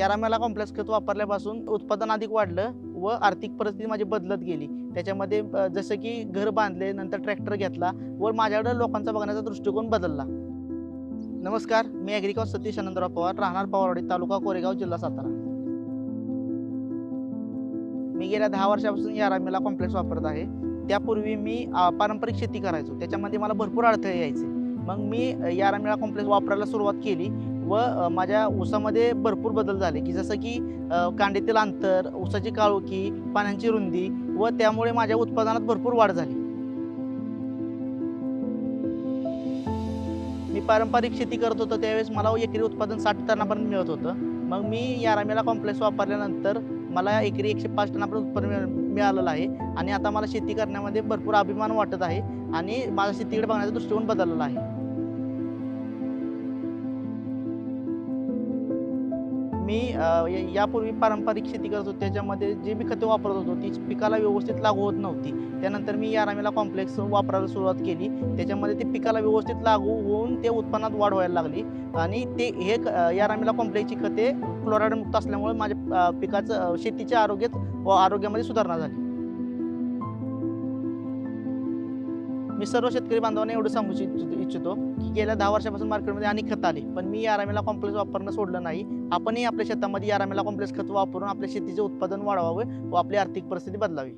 यारामेला complex खत वापरल्यापासून उत्पादन अधिक वाढलं व आर्थिक परिस्थिती माझी बदलत गेली. त्याच्यामध्ये जसं की घर बांधले नंतर ट्रॅक्टर घेतला व माझ्याकडे लोकांचा बघण्याचा दृष्टिकोन बदलला. नमस्कार मी ॲग्रिकॉ सतीश आनंदराव पवार राहणार पवारवाडी तालुका कोरेगाव जिल्हा सातारा. मी गेल्या दहा वर्षापासून यारामेला कॉम्प्लेक्स वापरत आहे. त्यापूर्वी मी पारंपरिक शेती करायचो. त्याच्यामध्ये मला भरपूर अडथळे यायचे. मग मी अ, कॉम्प्लेक्स वापरायला सुरुवात केली. व माझ्या ऊसामध्ये भरपूर बदल झाले की जसं की कांडेतील कांडीतील अंतर ऊसाची काळोखी पाण्याची रुंदी व त्यामुळे माझ्या उत्पादनात भरपूर वाढ झाली. मी पारंपरिक शेती करत होतो त्यावेळेस मला एकरी उत्पादन साठ टनापर्यंत मिळत होतं. मग मी यारामेला कॉम्प्लेक्स वापरल्यानंतर मला एकरी एकशे पाच टनापर्यंत उत्पन्न मिळालेलं आहे आणि आता मला शेती करण्यामध्ये भरपूर अभिमान वाटत आहे आणि माझा शेतीकडे बघण्याचा दृष्टिकोन बदललेला आहे. मी यापूर्वी पारंपरिक शेती करत होतो. त्याच्यामध्ये जे मी खते वापरत होतो ती पिकाला व्यवस्थित लागू होत नव्हती. त्यानंतर मी यारामेला कॉम्प्लेक्स वापरायला सुरुवात केली. त्याच्यामध्ये ते पिकाला व्यवस्थित लागू होऊन ते उत्पन्नात वाढ व्हायला लागली. आणि ते हे क- अ, यारामेला कॉम्प्लेक्सची खते क्लोराईड मुक्त असल्यामुळे माझ्या पिकाचं शेतीच्या आरोग्यात व आरोग्यामध्ये सुधारणा झाली. मी सर्व शेतकरी बांधवांना एवढं सांगू इच्छितो इच्छितो की गेल्या दहा वर्षापासून मार्केटमध्ये अनेक खतं आली. पण मी यारामेला कॉम्प्लेक्स वापरणं सोडलं नाही. आपणही आपल्या शेतामध्ये आरामेला कॉम्प्लेक्स खत वापरून आपल्या शेतीचे उत्पादन वाढवावे व आपली आर्थिक परिस्थिती बदलावी.